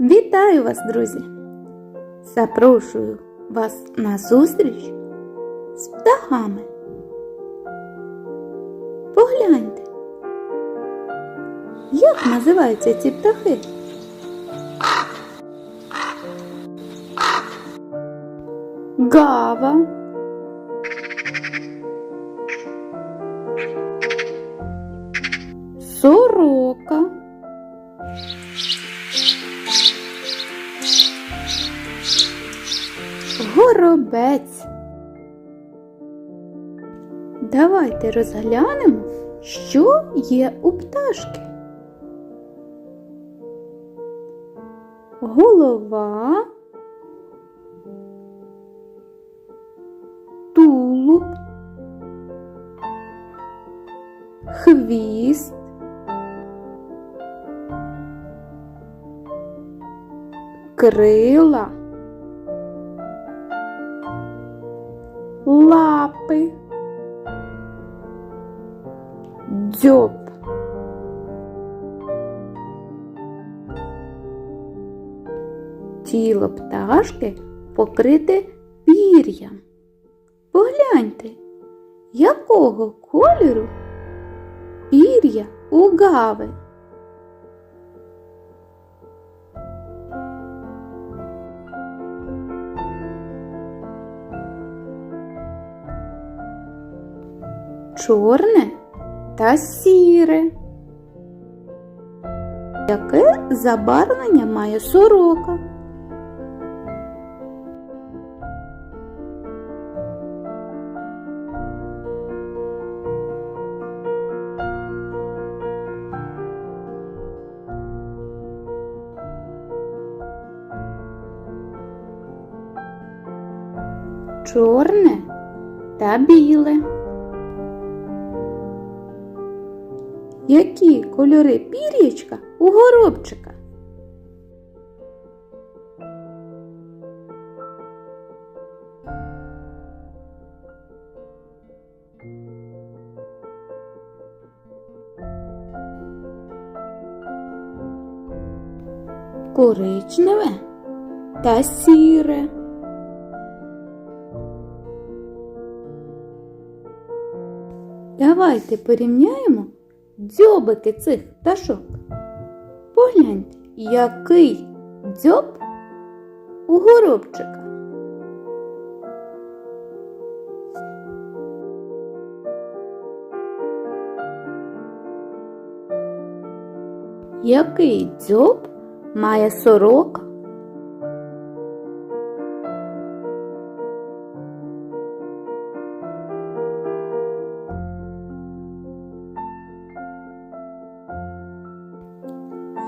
Вітаю вас, друзі! Запрошую вас на зустріч з птахами. Погляньте, як називаються ці птахи? Гава. Сорока. Горобець. Давайте розглянемо, що є у пташки. Голова, тулуб, хвіст, крила, лапи, дзьоб. Тіло пташки покрите пір'ям. Погляньте, якого кольору пір'я у гави. Чорне та сіре. Яке забарвлення має сорока? Чорне та біле. Які кольори пір'ячка у горобчика? Коричневе та сіре. Давайте порівняємо дзьобики цих пташок. Погляньте, який дзьоб у горобчика. Який дзьоб має сорока?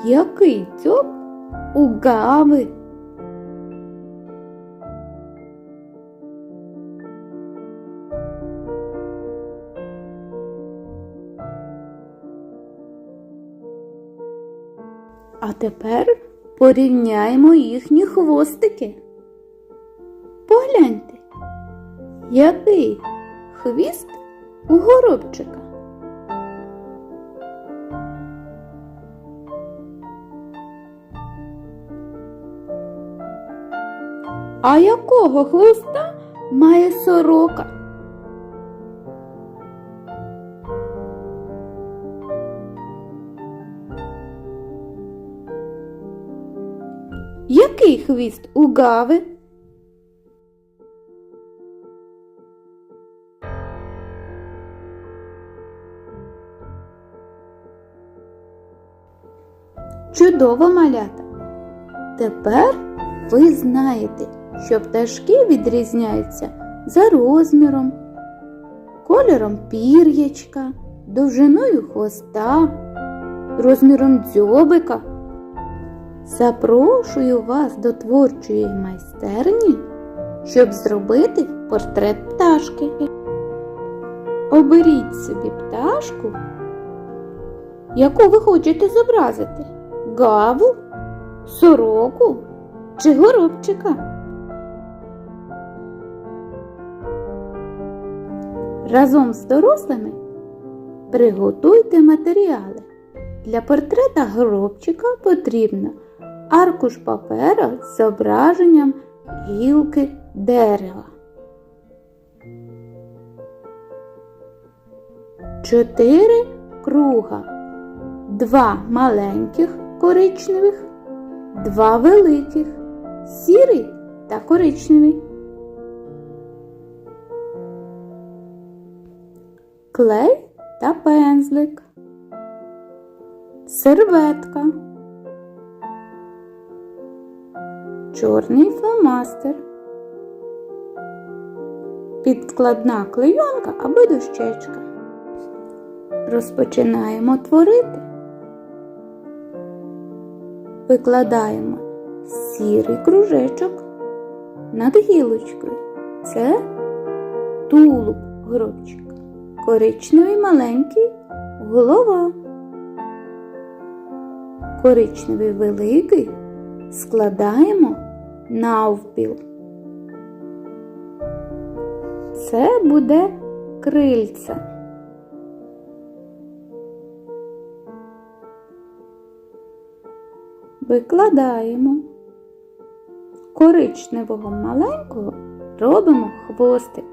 Який дзьоб у гави? А тепер порівняємо їхні хвостики. Погляньте, який хвіст у горобчика. А якого хвоста має сорока? Який хвіст у гави? Чудово малята. Тепер ви знаєте, що пташки відрізняються за розміром, кольором пір'ячка, довжиною хвоста, розміром дзьобика. Запрошую вас до творчої майстерні, щоб зробити портрет пташки. Оберіть собі пташку, яку ви хочете зобразити гаву, сороку чи горобчика. Разом з дорослими приготуйте матеріали. Для портрета горобчика потрібно аркуш папера з зображенням гілки дерева. Чотири круга. Два маленьких коричневих, два великих, сірий та коричневий. Клей та пензлик. Серветка. Чорний фломастер. Підкладна клейонка або дощечка. Розпочинаємо творити. Викладаємо сірий кружечок над гілочкою. Це тулуб горобчика. Коричневий маленький голова. Коричневий великий складаємо навпіл. Це буде крильця. Викладаємо. Коричневого маленького робимо хвостик.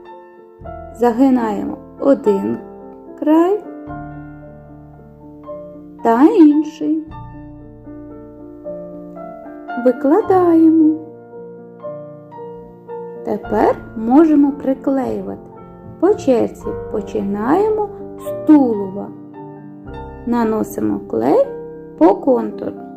Загинаємо один край та інший. Викладаємо. Тепер можемо приклеювати. По черзі починаємо з тулуба. Наносимо клей по контуру.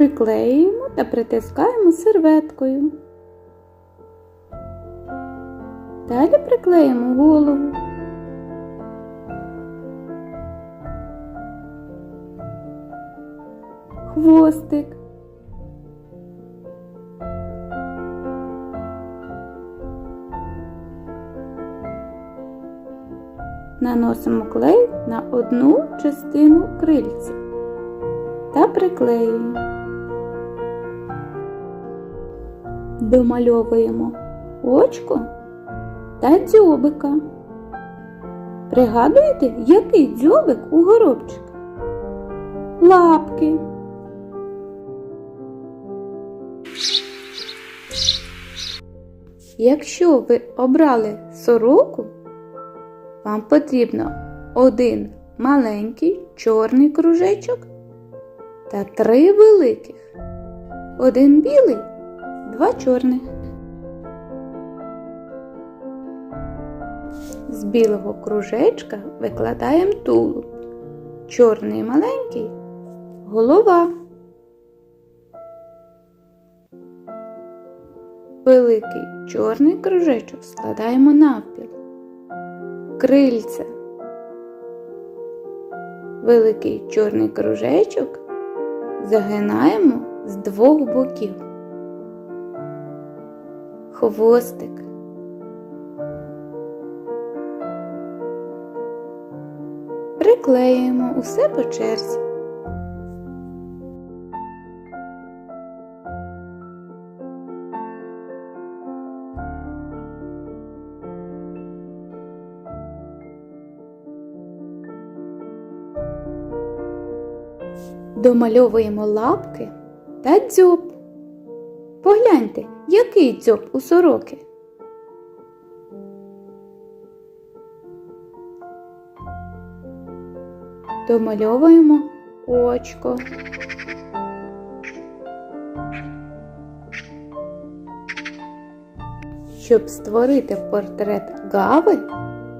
Приклеюємо та притискаємо серветкою. Далі приклеїмо голову. Хвостик. Наносимо клей на одну частину крильця та приклеюємо. Домальовуємо очко та дзьобика. Пригадуєте, який дзьобик у горобчика? Лапки. Якщо ви обрали сороку, вам потрібно один маленький чорний кружечок та три великих. Один білий, два чорних. З білого кружечка викладаємо тулуб. Чорний маленький голова. Великий чорний кружечок складаємо навпіл. Крильця. Великий чорний кружечок загинаємо з двох боків. Хвостик. Приклеюємо усе по черзі. Домальовуємо лапки та дзьоб. Погляньте, який дзьоб у сороки. Домальовуємо очко. Щоб створити портрет Гави,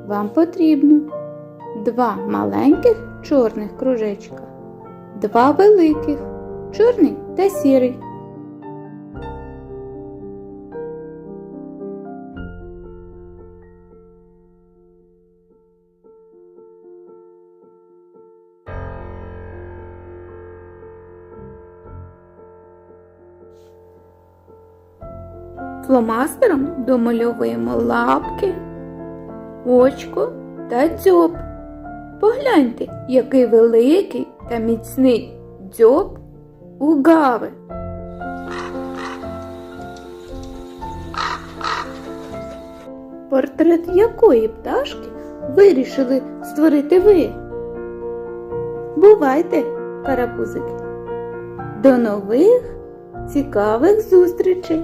вам потрібно два маленьких чорних кружечка, два великих чорний та сірий. Фломастером домальовуємо лапки, очко та дзьоб. Погляньте, який великий та міцний дзьоб у гави. Портрет якої пташки вирішили створити ви. Бувайте, карапузики! До нових цікавих зустрічей!